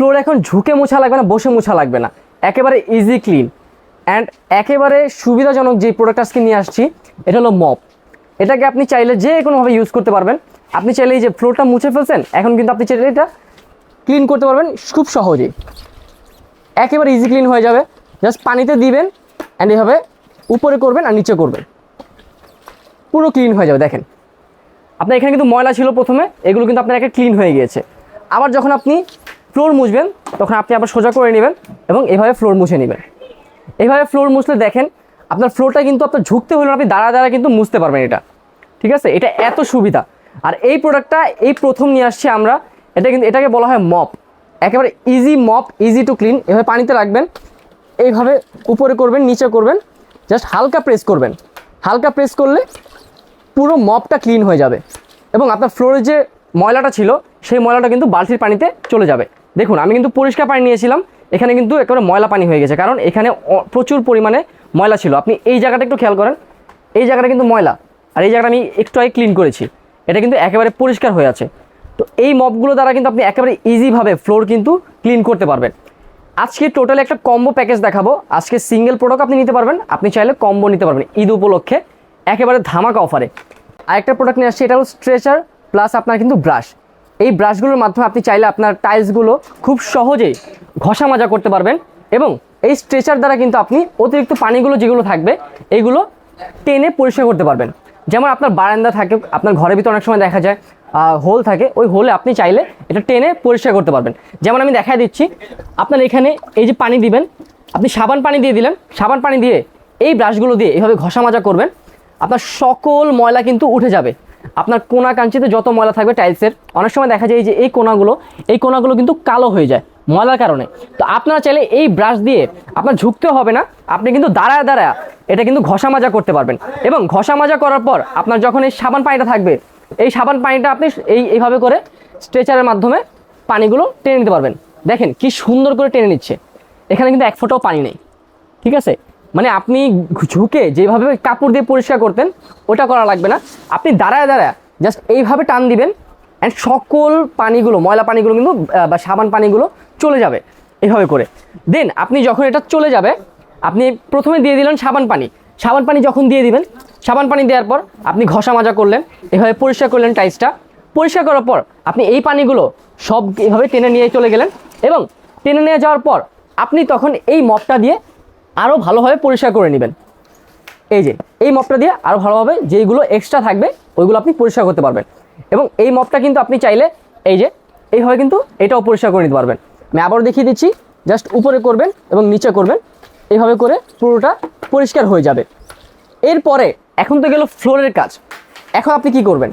Floor এখন ঝুঁকে মোছা লাগবে না, বসে মোছা লাগবে না। একেবারে ইজি ক্লিন অ্যান্ড একেবারে সুবিধাজনক যে প্রোডাক্ট আজকে নিয়ে আসছি, এটা হলো মপ এটাকে আপনি চাইলে যে কোনোভাবে ইউজ করতে পারবেন। আপনি চাইলে এই যে ফ্লোরটা মুছে ফেলছেন, এখন কিন্তু আপনি চাইলে এটা ক্লিন করতে পারবেন খুব সহজেই একেবারে ইজি ক্লিন হয়ে যাবে। জাস্ট পানিতে দিবেন অ্যান্ড এভাবে উপরে করবেন আর নিচে করবেন। পুরো ক্লিন হয়ে যাবে, দেখেন। আপনার এখানে কিন্তু ময়লা ছিল প্রথমে, এগুলো কিন্তু আপনার একটা ক্লিন হয়ে গিয়েছে। আবার যখন আপনি ফ্লোর মুছবেন, তখন আপনি আবার সোজা করে নেবেন এবং এভাবে ফ্লোর মুছে নেবেন। এইভাবে ফ্লোর মুছলে দেখেন, আপনার ফ্লোরটা কিন্তু আপনার ঝুঁকতে হলে আপনি দাঁড়া দাঁড়া কিন্তু মুছতে পারবেন এটা। ঠিক আছে? এটা এত সুবিধা। আর এই প্রোডাক্টটা এই প্রথম নিয়ে আসছি আমরা, এটা কিন্তু, এটাকে বলা হয় মপ একেবারে easy mop easy to clean এভাবে পানিতে রাখবেন, এইভাবে উপরে করবেন, নিচে করবেন জাস্ট হালকা প্রেস করবেন। হালকা প্রেস করলে পুরো মপটা ক্লিন হয়ে যাবে। এবং আপনার ফ্লোরে যে ময়লাটা ছিল, সেই ময়লাটা কিন্তু বালতির পানিতে চলে যাবে। দেখুন, আমি কিন্তু পরিষ্কার পানি নিয়েছিলাম, এখানে কিন্তু একেবারে ময়লা পানি হয়ে গেছে, কারণ এখানে প্রচুর পরিমাণে ময়লা ছিল। আপনি এই জায়গাটা একটু খেয়াল করেন, এই জায়গাটা কিন্তু ময়লা, আর এই জায়গাটা আমি একটু আগে ক্লিন করেছি। এটা কিন্তু একেবারে পরিষ্কার হয়ে আছে। তো এই মপগুলো দ্বারা কিন্তু আপনি একেবারে ইজিভাবে ফ্লোর কিন্তু ক্লিন করতে পারবেন। আজকে টোটাল একটা কম্বো প্যাকেজ দেখাবো। আজকে সিঙ্গেল প্রোডাক্ট আপনি নিতে পারবেন, আপনি চাইলে কম্বো নিতে পারবেন ঈদ উপলক্ষে, একেবারে ধামাকা অফারে আরেকটা প্রোডাক্ট নিয়ে আসছে, এটা হলো স্ট্রেচার প্লাস আপনার কিন্তু ব্রাশ এই ব্রাশগুলোর মাধ্যমে আপনি চাইলে আপনার টাইলসগুলো খুব সহজেই ঘষা মাজা করতে পারবেন এবং এই স্ট্রেচার দ্বারা কিন্তু আপনি অতিরিক্ত পানিগুলো যেগুলো থাকবে এইগুলো টেনে পরিষ্কার করতে পারবেন। যেমন আপনার বারান্দা থাকে, আপনার ঘরের ভিতরে অনেক সময় দেখা যায় হোল থাকে, ওই হোলে আপনি চাইলে এটা টেনে পরিষ্কার করতে পারবেন। যেমন আমি দেখাই দিচ্ছি, আপনার এখানে এই যে পানি দিবেন, আপনি সাবান পানি দিয়ে দিলেন, সাবান পানি দিয়ে এই ব্রাশগুলো দিয়ে এইভাবে ঘষা মাজা করবেন, আপনার সকল ময়লা কিন্তু উঠে যাবে। আপনার কোনা কাঞ্চিতে যত ময়লা থাকবে টাইলসের, অনেক সময় দেখা যায় যে এই কোনাগুলো এই কোনাগুলো কিন্তু কালো হয়ে যায় ময়লার কারণে। তো আপনারা চাইলে এই ব্রাশ দিয়ে আপনার ঝুঁকতে হবে না, আপনি কিন্তু দাঁড়ায় দাঁড়ায় এটা কিন্তু ঘষা মাজা করতে পারবেন। এবং ঘষা মাজা করার পর আপনার যখন এই সাবান পানিটা থাকবে, এই সাবান পানিটা আপনি এই, এইভাবে করে স্ট্রেচারের মাধ্যমে পানিগুলো টেনে নিতে পারবেন। দেখেন কি সুন্দর করে টেনে নিচ্ছে। এখানে কিন্তু এক ফোঁটাও পানি নেই। ঠিক আছে? মানে আপনি ঝুঁকে যেভাবে কাপড় দিয়ে পরিষ্কার করতেন, ওটা করা লাগবে না। আপনি দাঁড়ায় দাঁড়ায় জাস্ট এইভাবে টান দিবেন অ্যান্ড সকল পানিগুলো, ময়লা পানিগুলো কিন্তু বা সাবান পানিগুলো চলে যাবে এভাবে করে। দেন আপনি যখন এটা চলে যাবে, আপনি প্রথমে দিয়ে দিলেন সাবান পানি। সাবান পানি যখন দিয়ে দিবেন, সাবান পানি দেওয়ার পর আপনি ঘষা মাজা করলেন, এভাবে পরিষ্কার করলেন টাইসটা পরিষ্কার করার পর আপনি এই পানিগুলো সব এভাবে টেনে নিয়ে চলে গেলেন এবং টেনে নিয়ে যাওয়ার পর আপনি তখন এই মপটা দিয়ে আরও ভালোভাবে পরিষ্কার করে নেবেন। এই যে, এই মপটা দিয়ে আরও ভালোভাবে যেইগুলো এক্সট্রা থাকবে, ওইগুলো আপনি পরিষ্কার করতে পারবেন। এবং এই মপটা কিন্তু আপনি চাইলে এই যে, এইভাবে কিন্তু এটাও পরিষ্কার করে নিতে পারবেন। আমি আবারও দেখিয়ে দিচ্ছি জাস্ট উপরে করবেন এবং নিচে করবেন। এইভাবে করে পুরোটা পরিষ্কার হয়ে যাবে। এরপরে, এখন তো গেল ফ্লোরের কাজ। এখন আপনি কি করবেন?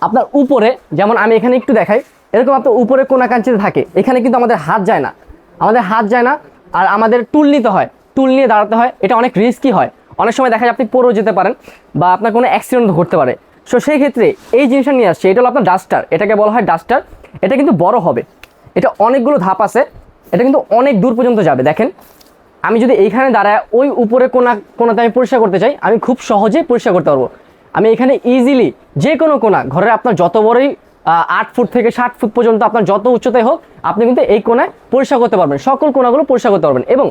আপনার উপরে, যেমন আমি এখানে একটু দেখাই, এরকম আপনার উপরে কোনা কাঞ্চিতে থাকে। এখানে কিন্তু আমাদের হাত যায় না। আমাদের হাত যায় না, আর আমাদের টুল নিতে হয়। টুল নিয়ে দাঁড়াতে হয়, এটা অনেক রিস্কি হয়। অনেক সময় দেখা যায় আপনি পরেও যেতে পারেন বা আপনার কোনো অ্যাক্সিডেন্ট ঘটতে পারে। সো সেই ক্ষেত্রে এই জিনিসটা নিয়ে আসছে, এটা হলো আপনার ডাস্টার এটাকে বলা হয় ডাস্টার এটা কিন্তু বড় হবে। এটা অনেকগুলো ধাপ আছে, এটা কিন্তু অনেক দূর পর্যন্ত যাবে। দেখেন, আমি যদি এইখানে দাঁড়ায়, ওই উপরে কোনা, কোনাতে আমি পরিষ্কার করতে চাই, আমি খুব সহজে পরিষ্কার করতে পারব। আমি এখানে ইজিলি যে কোনো কোনা, ঘরের আপনার যত বড়ই আট ফুট থেকে ষাট ফুট পর্যন্ত আপনার যত উচ্চতায় হোক, আপনি কিন্তু এই কোনায় পরিষ্কার করতে পারবেন। সকল কোনাগুলো পরিষ্কার করতে পারবেন। এবং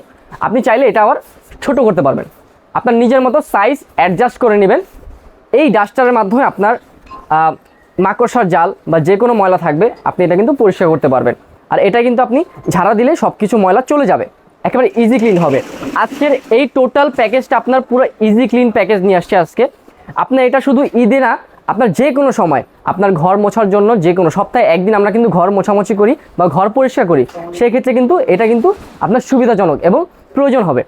আপনি চাইলে এটা আবার ছোট করতে পারবেন। আপনার নিজের মতো সাইজ অ্যাডজাস্ট করে নেবেন। এই ডাস্টারের মাধ্যমে আপনার মাকড়সার জাল বা যে কোনো ময়লা থাকবে, আপনি এটা কিন্তু পরিষ্কার করতে পারবেন। আর এটা কিন্তু আপনি ঝাড়া দিলে সব কিছু ময়লা চলে যাবে। একেবারে ইজি ক্লিন হবে। আজকের এই টোটাল প্যাকেজটা আপনার পুরো ইজি ক্লিন প্যাকেজ নিয়ে আসছে আজকে। আপনার এটা শুধু ঈদে না, আপনার যে কোনো সময়, আপনার ঘর মোছার জন্য যে কোনো সপ্তাহে একদিন আমরা কিন্তু ঘর মোছামুছি করি বা ঘর পরিষ্কার করি। সেক্ষেত্রে কিন্তু এটা কিন্তু আপনার সুবিধাজনক এবং প্রয়োজন হবে।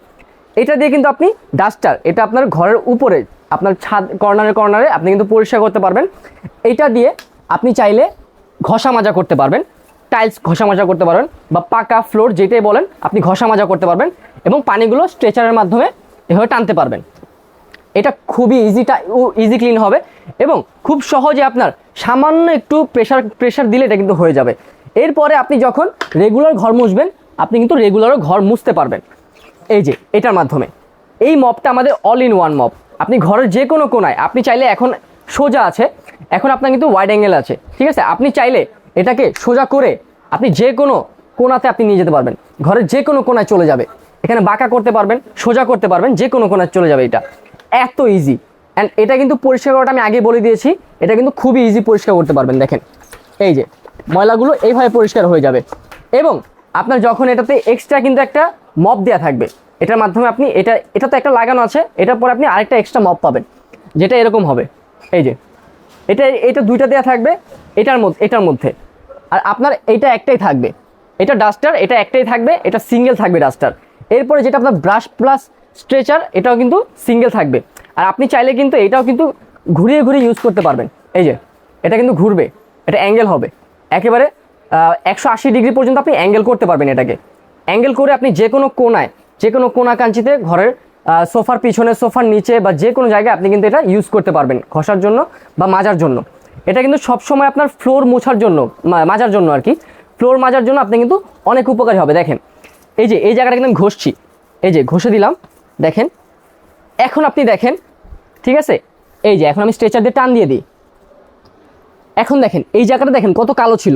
এটা দিয়ে কিন্তু আপনি ডাস্টার এটা আপনার ঘরের উপরে, আপনার ছাদ কর্নারে কর্নারে আপনি কিন্তু পরিষ্কার করতে পারবেন। এটা দিয়ে আপনি চাইলে ঘষা মাজা করতে পারবেন টাইলস ঘষা মাজা করতে পারবেন বা পাকা ফ্লোর যেটাই বলেন, আপনি ঘষা মাজা করতে পারবেন এবং পানিগুলো স্ট্রেচারের মাধ্যমে এভাবে টানতে পারবেন। এটা খুবই ইজিটা ইজি ক্লিন হবে এবং খুব সহজে আপনার সামান্য একটু প্রেশার প্রেশার দিলে এটা কিন্তু হয়ে যাবে। এরপরে আপনি যখন রেগুলার ঘর মুছবেন, আপনি কিন্তু রেগুলারও ঘর মুছতে পারবেন। এই যে, এটার মাধ্যমে। এই মপটা আমাদের অল ইন ওয়ান মপ আপনি ঘরের যে কোনো কোনায়, আপনি চাইলে এখন সোজা আছে, এখন আপনার কিন্তু ওয়াইড অ্যাঙ্গেল আছে, ঠিক আছে? আপনি চাইলে এটাকে সোজা করে আপনি যে কোনো কোনাতে আপনি নিয়ে যেতে পারবেন। ঘরের যে কোনো কোনায় চলে যাবে। এখানে বাঁকা করতে পারবেন, সোজা করতে পারবেন যে কোনো কোনায় চলে যাবে এটা। এত ইজি অ্যান্ড এটা কিন্তু পরিষ্কার করাটা আমি আগে বলে দিয়েছি, এটা কিন্তু খুবই ইজি পরিষ্কার করতে পারবেন, দেখেন। এই যে, ময়লাগুলো এইভাবে পরিষ্কার হয়ে যাবে। এবং আপনার যখন এটাতে এক্সট্রা কিন্তু একটা মপ দেওয়া থাকবে। এটার মাধ্যমে আপনি, এটা এটা তো একটা লাগানো আছে, এটার পর আপনি আরেকটা এক্সট্রা মপ পাবেন। যেটা এরকম হবে। এই যে, এটা এটা দুইটা দেওয়া থাকবে, এটার মধ্যে এটার মধ্যে। আর আপনার এইটা একটাই থাকবে। এটা ডাস্টার এটা একটাই থাকবে, এটা সিঙ্গেল থাকবে ডাস্টার এরপরে যেটা আপনার ব্রাশ প্লাস স্ট্রেচার এটাও কিন্তু সিঙ্গেল থাকবে। আর আপনি চাইলে কিন্তু এটাও কিন্তু ঘুরিয়ে ঘুরিয়ে ইউজ করতে পারবেন। এই যে, এটা কিন্তু ঘুরবে, এটা অ্যাঙ্গেল হবে। একেবারে একশো আশি ডিগ্রি পর্যন্ত আপনি অ্যাঙ্গেল করতে পারবেন এটাকে। অ্যাঙ্গেল করে আপনি যে কোনো কোনায়, যে কোনো কোনা কাঞ্চিতে ঘরের সোফার পিছনে, সোফার নিচে বা যে কোনো জায়গায় আপনি কিন্তু এটা ইউজ করতে পারবেন, ঘষার জন্য বা মাজার জন্য। এটা কিন্তু সবসময় আপনার ফ্লোর মোছার জন্য মাজার জন্য আর কি। ফ্লোর মাজার জন্য আপনি কিন্তু অনেক উপকারী হবে, দেখেন। এই যে, এই জায়গাটা কিন্তু আমি ঘষছি। এই যে, ঘষে দিলাম, দেখেন। এখন আপনি দেখেন, ঠিক আছে? এই যে, এখন আমি স্ট্রেচার দিয়ে টান দিয়ে দিই। এখন দেখেন, এই জায়গাটা দেখেন কত কালো ছিল।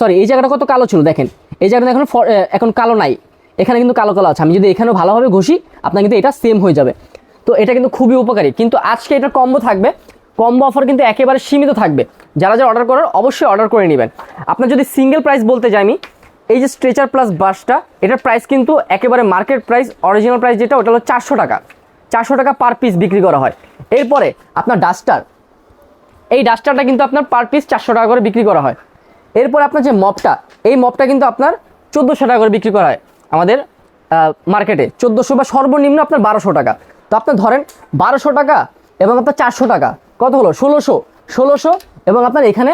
সরি এই জায়গাটা কত কালো ছিল, দেখেন। এই জায়গাটা এখন এখন কালো নাই। এখানে কিন্তু কালো কালো আছে। আমি যদি এখানেও ভালোভাবে ঘষি, আপনার কিন্তু এটা সেম হয়ে যাবে। তো এটা কিন্তু খুবই উপকারী। কিন্তু আজকে এটা কম্বো থাকবে। কম্বো অফার কিন্তু একেবারে সীমিত থাকবে। যারা যারা অর্ডার করার, অবশ্যই অর্ডার করে নেবেন। আপনার যদি সিঙ্গেল প্রাইস বলতে যাই আমি, এই যে স্ট্রেচার প্লাস বাসটা এটার প্রাইস কিন্তু একেবারে মার্কেট প্রাইস অরিজিনাল প্রাইস যেটা, ওটা হলো চারশো টাকা। চারশো টাকা পার পিস বিক্রি করা হয়। এরপরে আপনার ডাস্টার এই ডাস্টারটা কিন্তু আপনার পার পিস চারশো টাকা করে বিক্রি করা হয়। এরপর আপনার যে মপটা এই মপটা কিন্তু আপনার চোদ্দোশো টাকা করে বিক্রি করা হয় আমাদের মার্কেটে চোদ্দোশো বা সর্বনিম্ন আপনার বারোশো টাকা। তো আপনার ধরেন বারোশো টাকা এবং আপনার চারশো টাকা, কত হলো? ষোলোশো। ষোলোশো এবং আপনার এখানে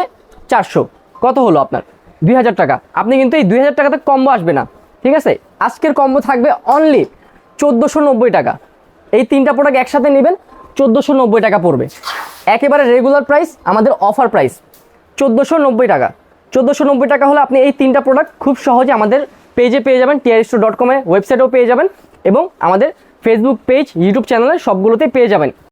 চারশো। কত হলো আপনার? দুই হাজার টাকা। আপনি কিন্তু এই দুই হাজার টাকাতে কম্বো আসবে না। ঠিক আছে? আজকের কম্বো থাকবে অনলি চোদ্দোশো নব্বই টাকা। এই তিনটা প্রোডাক্ট একসাথে নেবেন, চোদ্দোশো নব্বই টাকা পড়বে। একেবারে রেগুলার প্রাইস আমাদের অফার প্রাইস চোদ্দোশো নব্বই টাকা। চোদ্দোশো নব্বই টাকা হলে আপনি এই তিনটা প্রোডাক্ট খুব সহজে আমাদের পেজে পেয়ে যাবেন টিআরস্টো ডট কমে ওয়েবসাইটেও পেয়ে যাবেন এবং আমাদের ফেসবুক পেজ ইউটিউব চ্যানেলে সবগুলোতেই পেয়ে যাবেন।